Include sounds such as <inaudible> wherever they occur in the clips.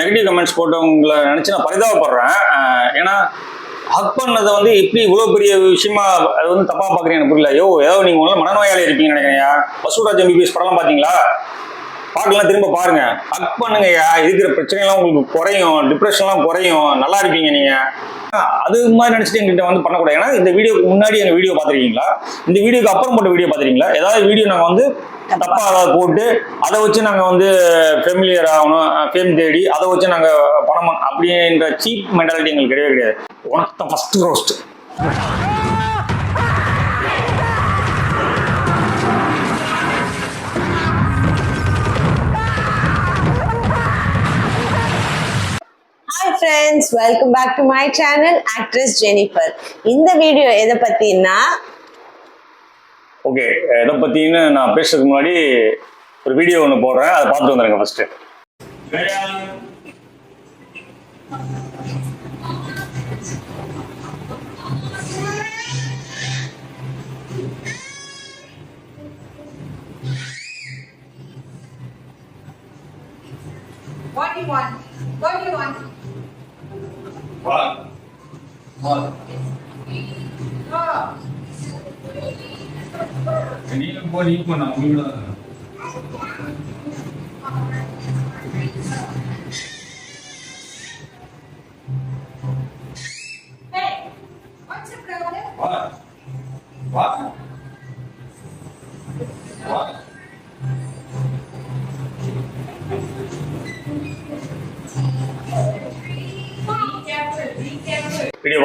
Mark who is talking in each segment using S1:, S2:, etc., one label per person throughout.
S1: Negative comments போட்டவங்களை நினச்சி நான் பரிதாபப்படுறேன். ஏன்னா ஹக் பண்ணதை வந்து எப்படி இவ்வளோ பெரிய விஷயமா அது வந்து தப்பாக பார்க்குறீங்க எனக்கு புரியல. ஐயோ ஏதோ நீங்கள் உள்ள மனநோயாளி இருப்பீங்கன்னு நினைக்கிறேன் பசுராஜ் எம்பிபிஎஸ் படம்லாம் பார்த்தீங்களா? பார்க்கலாம் திரும்ப பாருங்க. ஹக் பண்ணுங்கய்யா இருக்கிற பிரச்சனைலாம் உங்களுக்கு குறையும். டிப்ரெஷன்லாம் குறையும். நல்லா இருப்பீங்க நீங்க. அது மாதிரி நினைச்சிட்டு எங்கிட்ட வந்து பண்ணக்கூடாது. ஏன்னா இந்த வீடியோக்கு முன்னாடி எங்க வீடியோ பார்த்துருக்கீங்களா? இந்த வீடியோக்கு அப்புறம் போட்ட வீடியோ பாத்திருக்கீங்களா ஏதாவது வீடியோ நாங்க வந்து தப்பா ஏதாவது போட்டு அதை வச்சு நாங்கள் வந்து ஃபெமிலியர் ஆகணும் ஃபேம் தேடி அதை வச்சு நாங்கள் பணம் அப்படின்ற சீப் மென்டாலிட்டி எங்களுக்கு கிடையவே கிடையாது. உனக்கு தான் first roast
S2: friends welcome back to my channel actress Jennifer இந்த வீடியோ எதை பத்தினா
S1: ஓகே இதை பற்றின்னு நான் பேசுறதுக்கு முன்னாடி ஒரு வீடியோ ஒன்று போடுறேன் அதை பார்த்துட்டு வந்துடுங்க first
S3: What do you want? What do you want? Oh,
S1: நீங்க போ நீ பண்ண உங்களுக்கு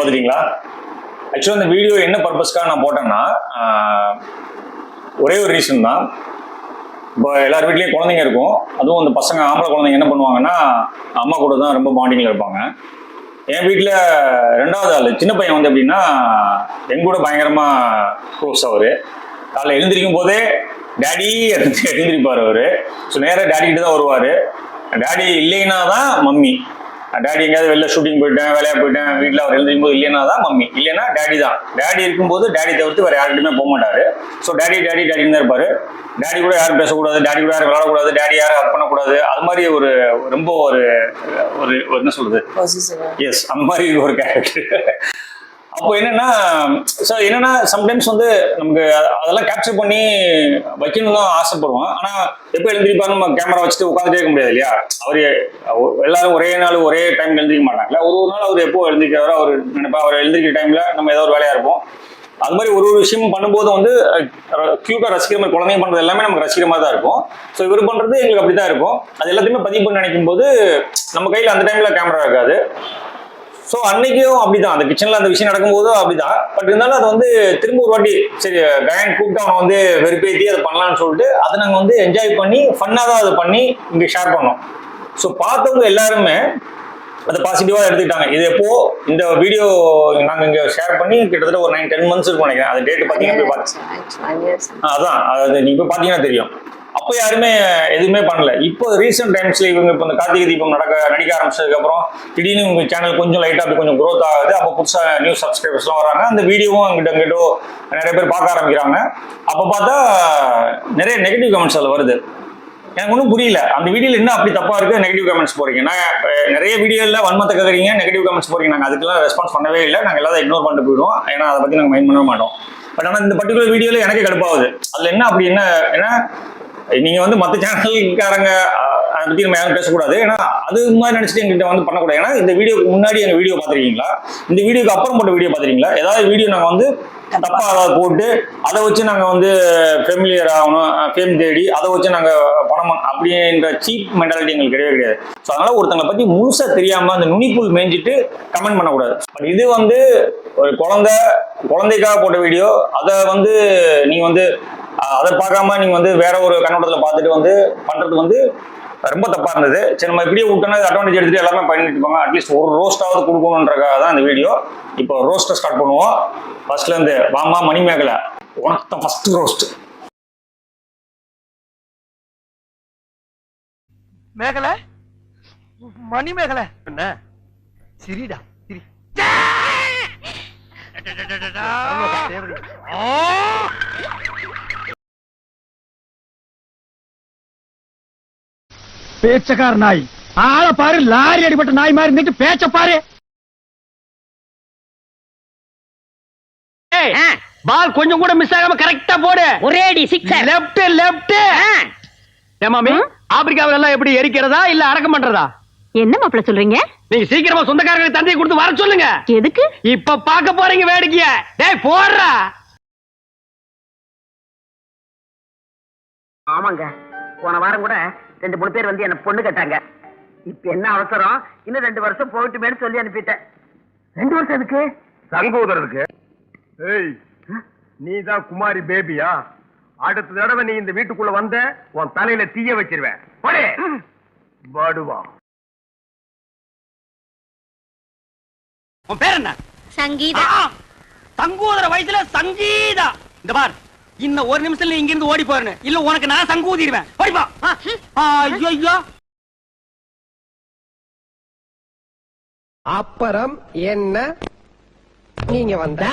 S1: பார்த்துட்டீங்களா? ஆக்சுவலாக இந்த வீடியோ என்ன பர்பஸ்க்காக நான் போட்டேன்னா ஒரே ஒரு ரீசன் தான். இப்போ எல்லார் வீட்லேயும் குழந்தைங்க இருக்கும். அதுவும் அந்த பசங்க ஆம்பளை குழந்தைங்க என்ன பண்ணுவாங்கன்னா அம்மா கூட தான் ரொம்ப பாண்டிங்கில் இருப்பாங்க. என் வீட்டில் ரெண்டாவது ஆள் சின்ன பையன் வந்து எப்படின்னா என் கூட பயங்கரமாக க்ளோஸ் அவர். காலைல எழுந்திரிக்கும் போதே டேடி எழுந்திரிப்பார் அவர். ஸோ நேராக டேடி கிட்ட தான் வருவார். டேடி இல்லைன்னா தான் மம்மி. டேடி எங்கேயாவது வெளில ஷூட்டிங் போயிட்டேன் வேலையா போயிட்டேன் வீட்டில் அவர் எழுந்திரிக்கும் போது இல்லைன்னா தான் மம்மி இல்லைன்னா டேடி தான். டேடி இருக்கும்போது டேடி தவிர்த்து வேற யார்கிட்டயுமே போக மாட்டாரு. ஸோ டேடி டேடி டேடின்னு தான் இருப்பாரு. டேடி கூட யாரும் பேசக்கூடாது டேடி கூட யாரும் விளாடக்கூடாது டேடி யாரும் ஹக் பண்ணக்கூடாது. அது மாதிரி ஒரு ரொம்ப ஒரு ஒரு ஒரு என்ன சொல்றது? எஸ் அந்த மாதிரி ஒரு கேரக்டர் அப்போ என்னன்னா ஸோ என்னன்னா சம்டைம்ஸ் வந்து நமக்கு அதெல்லாம் கேப்சர் பண்ணி வைக்கணும் தான் ஆசைப்படுவோம். ஆனா எப்போ எழுந்திரிப்பாரு நம்ம கேமரா வச்சுட்டு உட்காந்துட்டே இருக்க முடியாது இல்லையா? அவர் எல்லாரும் ஒரே நாள் ஒரே டைம் எழுந்திரிக்க மாட்டாங்கல்ல. ஒரு ஒரு நாள் அவர் எப்போ எழுந்திருக்கிறாரோ அவர் நினைப்பா அவர் எழுந்திருக்கிற டைம்ல நம்ம ஏதோ ஒரு வேலையா இருப்போம். அது மாதிரி ஒரு ஒரு விஷயமும் பண்ணும்போது வந்து கியூட்டா ரசிக்கிற மாதிரி குழந்தைங்க பண்றது எல்லாமே நமக்கு ரசிக்கிற மாதிரி தான் இருக்கும். ஸோ இவர் பண்றது எங்களுக்கு அப்படி தான் இருக்கும். அது எல்லாத்தையுமே பதிவு பண்ணி நினைக்கும் போது நம்ம கையில் அந்த டைம்ல கேமரா இருக்காது. ஸோ அன்னைக்கும் அப்படிதான். அந்த கிச்சன்ல அந்த விஷயம் நடக்கும்போதும் அப்படிதான். பட் இருந்தாலும் அது வந்து திரும்ப ஒரு வாட்டி சரி கயன் கூப்பிட்டு அவனை வந்து வெறுப்பேற்றி அதை பண்ணலாம்னு சொல்லிட்டு அதை நாங்கள் வந்து என்ஜாய் பண்ணி ஃபன்னாக தான் அதை பண்ணி இங்கே ஷேர் பண்ணோம். ஸோ பார்த்தவங்க எல்லாருமே அதை பாசிட்டிவாக எடுத்துக்கிட்டாங்க. இது எப்போ? இந்த வீடியோ நாங்கள் இங்கே ஷேர் பண்ணி கிட்டத்தட்ட ஒரு நைன் டென் மந்த்ஸ் இருக்கும் நினைக்கிறேன். அது டேட் பார்த்தீங்கன்னா போய் பார்த்து அதான் அது நீங்க போய் பாத்தீங்கன்னா தெரியும். அப்போ யாருமே எதுவுமே பண்ணல. இப்போ ரீசெண்ட் டைம்ஸ்ல இவங்க இப்போ இந்த கார்த்திகை தீபம் நடக்க நடிக்க ஆரம்பிச்சதுக்கு அப்புறம் திடீர்னு உங்க சேனல் கொஞ்சம் லைட்டா அப்படி கொஞ்சம் க்ரோத் ஆகுது. அப்போ புதுசாக நியூ சப்ஸ்கிரைபர்ஸ்லாம் வராங்க. அந்த வீடியோவும் அங்கிட்ட அங்கிட்டோ நிறைய பேர் பார்க்க ஆரம்பிக்கிறாங்க. அப்போ பார்த்தா நிறைய நெகட்டிவ் கமெண்ட்ஸ் அதில் வருது. எனக்கு ஒன்றும் புரியல. அந்த வீடியோவில் என்ன அப்படி தப்பாக இருக்குது நெகட்டிவ் கமெண்ட்ஸ் போகிறீங்க நான் நிறைய வீடியோவில் வன்மத்தை கேட்குறீங்க நெகட்டிவ் கமெண்ட்ஸ் போறீங்க நாங்கள் அதுக்கெல்லாம் ரெஸ்பான்ஸ் பண்ணவே இல்லை. நாங்கள் எல்லாத்தையும் இக்னோர் பண்ணிட்டு போயிடுவோம். ஏன்னா அதை பற்றி நாங்கள் மைண்ட் பண்ணவே மாட்டோம். பட் ஆனால் இந்த பர்டிகுலர் வீடியோவில் எனக்கு கடுப்பாகுது. அதில் என்ன அப்படி என்ன ஏன்னா நீங்க வந்து மற்ற சேனல்காரங்க அதை பத்தி நம்ம யாரும் பேசக்கூடாது. ஏன்னா அது மாதிரி நினைச்சிட்டு எங்ககிட்ட வந்து பண்ணக்கூடாது. ஏன்னா இந்த வீடியோக்கு முன்னாடி எங்க வீடியோ பார்த்துருக்கீங்களா? இந்த வீடியோக்கு அப்புறம் போட்ட வீடியோ பார்த்துருக்கீங்களா? ஏதாவது வீடியோ நாங்கள் வந்து தப்பா ஏதாவது போட்டு அதை வச்சு நாங்கள் வந்து ஃபெமிலியர் ஆகணும் ஃபேம் தேடி அதை வச்சு நாங்கள் பணம் அப்படின்ற சீப் மென்டாலிட்டி எங்களுக்கு கிடையவே கிடையாது. ஸோ அதனால ஒருத்தங்களை பத்தி முழுசா தெரியாம அந்த நுனிப்புல் மேய்ஞ்சிட்டு கமெண்ட் பண்ணக்கூடாது. பட் இது வந்து ஒரு குழந்தை குழந்தைக்காக போட்ட வீடியோ அதை வந்து நீங்க வந்து அதை பார்க்காம நீங்க வந்து வேற ஒரு கண்ணோட்டத்துல பார்த்துட்டு வந்து பண்றது வந்து ரொம்ப தப்பா இருந்தது. சரி நம்ம இப்படியே விட்டோம்னா அட்வான்டேஜ் எடுத்துட்டு எல்லாமே பண்ணிட்டு இருப்பாங்க. அட்லீஸ்ட் ஒரு ரோஸ்டாவது கொடுக்கணுன்றக்காக தான் இந்த வீடியோ இப்போ ரோஸ்ட்டை ஸ்டார்ட் பண்ணுவோம். ஃபர்ஸ்ட்ல இருந்து வாமா மணி மேகலை. உனக்கு தான் ஃபர்ஸ்ட் ரோஸ்ட்
S4: மேகலை? மணி மேகலை. என்ன? சிரிடா சிரி. <laughs>
S5: பேச்சக்கார நாய்
S4: ஆள பாரு லாரி அடிபட்ட நாய் மாதிரி இருந்துட்டு பேச்ச பாரு. பால் கொஞ்சம் கூட மிஸ் ஆகாம கரெக்டா போடு.
S5: ஒரே அடி சிக்ஸர்
S4: லெஃப்ட் லெஃப்ட் ஏமாமி ஆப்பிரிக்காவில எல்லாம் எப்படி எரிக்கிறதா இல்ல அடக்கம் பண்றதா?
S5: என்ன மாப்பிள சொல்றீங்க?
S4: நீங்க சீக்கிரமா சொந்தக்காரங்களுக்கு தந்தையை கொடுத்து வர சொல்லுங்க.
S5: எதுக்கு?
S4: இப்ப பாக்க போறீங்க வேடிக்கைய. டேய் போடுறா.
S6: ஆமாங்க போன வாரம் கூட ரெண்டு மூணு பேர் வந்து என்ன பொண்ணு கேட்டாங்க. இப்ப என்ன அவசரம்? இன்னும் ரெண்டு வருஷம் போகட்டுமேனு சொல்லி அனுப்பிட்டேன். ரெண்டு வருஷம் எதுக்கு?
S7: சங்கோதரருக்கு ஏய் நீ தான் குமாரி பேபியா? அடுத்த தடவை நீ இந்த வீட்டுக்குள்ள வந்த உன் தலையில தீய வச்சிருவேன். போடே. பாடுவா
S4: உன் பேர் என்ன?
S5: சங்கீதா.
S4: ஆ, சங்கூதர வயசுல சங்கீதா. இந்த பார். இன்னும் ஒரு நிமிஷத்துல இங்க இருந்து ஓடி போறேன் இல்ல உனக்கு நான் சங்கூதிடுவேன் ஓடிப்பா ஐயோ
S8: அப்புறம் என்ன நீங்க வந்த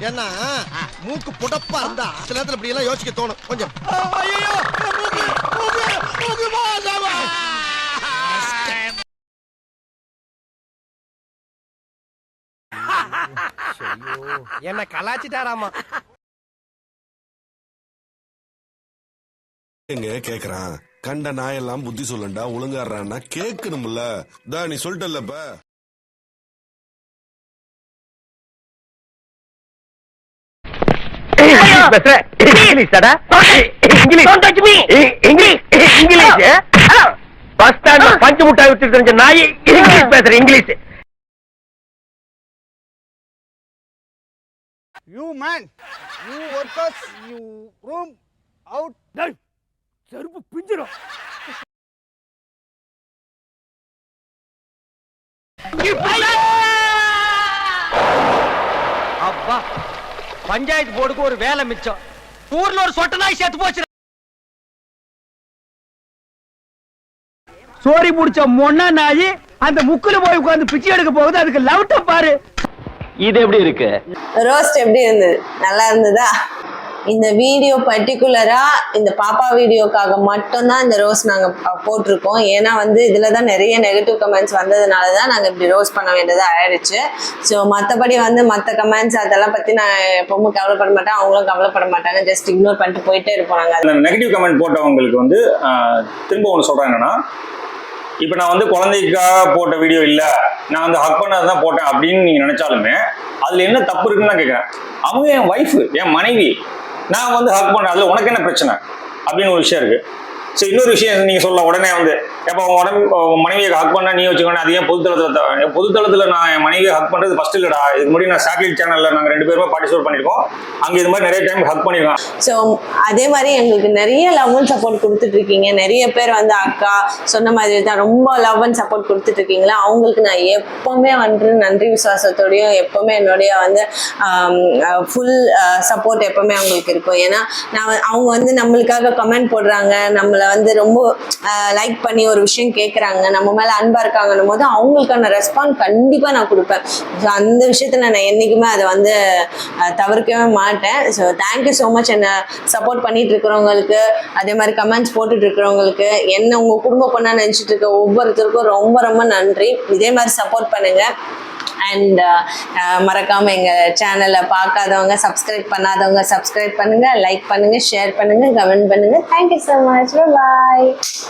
S9: ஏன்னா மூக்கு புடப்பா இருந்தா சில நேரத்துல இப்படி எல்லாம் யோசிக்க தோணும் கொஞ்சம்
S8: என்ன கலாச்சிட்டாராமா?
S10: எங்க கேக்குறான். கண்ட நாயெல்லாம் புத்தி சொல்லண்டா ஒழுங்காடுறான்னா கேட்கணும்ல தா நீ சொல்லிட்டல்ல இப்ப.
S4: இங்கிலீஷ் பஸ் ஸ்டாண்ட்ல பஞ்சு முட்டாய் விட்டு தெரிஞ்ச நாய் இங்கிலீஷ் பேசுற English
S8: you man you workers you room out
S4: செருப்பு பிஞ்சிரும் அப்பா பஞ்சாயத்து போர்டுக்கு ஒரு வேலை மிச்சம். ஊர்ல ஒரு சொட்ட நாய் செத்து போச்சு. சோரி புடிச்ச மொன்னா நாய் அந்த முக்குல போய் உட்கார்ந்து பிச்சை எடுக்க போகுது அதுக்கு லவுட்ட பாரு. இது எப்படி இருக்கு?
S2: ரோஸ்ட் எப்படி இருந்தது நல்லா இருந்ததா? இந்த வீடியோ பர்டிகுலரா இந்த பாப்பா வீடியோக்காக மட்டும்தான் இந்த ரோஸ் நாங்க ப- போட்டிருக்கோம். ஏன்னா வந்து இதுல தான் நிறைய நெகட்டிவ் கமெண்ட்ஸ் வந்ததுனால தான் நாங்க இப்படி ரோஸ் பண்ண வேண்டியதா ஆயிடுச்சு. ஸோ மற்றபடி வந்து மற்ற கமெண்ட்ஸ் அதெல்லாம் பத்தி நான் எப்பவும் கவலைப்பட மாட்டேன். அவங்களும் கவலைப்பட மாட்டாங்க. ஜஸ்ட் இக்னோர் பண்ணிட்டு போயிட்டே இருப்போம் நாங்க.
S1: அந்த நெகட்டிவ் கமெண்ட் போட்டவங்களுக்கு வந்து திரும்ப ஒன்று சொல்கிறேன் என்னன்னா இப்போ நான் வந்து குழந்தைக்காக போட்ட வீடியோ இல்லை. நான் வந்து ஹக் பண்ணது தான் போட்டேன் அப்படின்னு நீங்கள் நினச்சாலுமே அதில் என்ன தப்பு இருக்குன்னு நான் கேட்குறேன் அவங்க என் ஒய்ஃபு என் மனைவி. நான் வந்து ஹக் பண்ணேன். அதில் உனக்கு என்ன பிரச்சனை? அப்படின்னு ஒரு விஷயம் இருக்குது ஸோ இன்னொரு விஷயம் நீங்கள் சொல்ல உடனே வந்து எப்போ உன் உடம்பு மனைவியை ஹக் பண்ணா நீ வச்சுக்கணும் அது ஏன் பொதுத்தளத்தில் பொதுத்தளத்தில் நான் என் மனைவியை ஹக் பண்ணுறது ஃபஸ்ட் இல்லைடா. இதுக்கு முன்னாடி நான் சேட்டலைட் சேனலில் நாங்கள் ரெண்டு பேருமே பார்ட்டிசிபேட் பண்ணியிருக்கோம். அங்கே இது மாதிரி நிறைய டைம் ஹக் பண்ணியிருக்கோம்
S2: ஸோ அதே மாதிரி எங்களுக்கு நிறைய லவ் அண்ட் சப்போர்ட் கொடுத்துட்டு இருக்கீங்க. நிறைய பேர் வந்து அக்கா சொன்ன மாதிரி தான் ரொம்ப லவ் அண்ட் சப்போர்ட் கொடுத்துட்டு இருக்கீங்களா? அவங்களுக்கு நான் எப்பவுமே வந்து நன்றி விசுவாசத்தோடையும் எப்பவுமே என்னுடைய வந்து ஃபுல் சப்போர்ட் எப்பவுமே அவங்களுக்கு இருக்கும். ஏன்னா நான் அவங்க வந்து நம்மளுக்காக கமெண்ட் போடுறாங்க நம்மளை வந்து ரொம்ப லைக் பண்ணி ஒரு விஷயம் கேட்குறாங்க நம்ம மேலே அன்பாக இருக்காங்கன்னும் போது அவங்களுக்கான ரெஸ்பாண்ட் கண்டிப்பாக நான் கொடுப்பேன். ஸோ அந்த விஷயத்தில் நான் என்றைக்குமே அதை வந்து தவிர்க்கவே மாட்டேன். So thank you so much என்னை சப்போர்ட் பண்ணிட்டு இருக்கிறவங்களுக்கு அதே மாதிரி கமெண்ட்ஸ் போட்டுட்டு இருக்கிறவங்களுக்கு என்ன உங்கள் குடும்ப பொண்ணா நினச்சிட்டு இருக்க ஒவ்வொருத்தருக்கும் ரொம்ப ரொம்ப நன்றி. இதே மாதிரி சப்போர்ட் பண்ணுங்கள் அண்ட் uh, uh, மறக்காம எங்க சேனலை பார்க்காதவங்க சப்ஸ்கிரைப் பண்ணாதவங்க சப்ஸ்கிரைப் பண்ணுங்க லைக் பண்ணுங்க ஷேர் பண்ணுங்க கமெண்ட் பண்ணுங்க. Thank you so much bye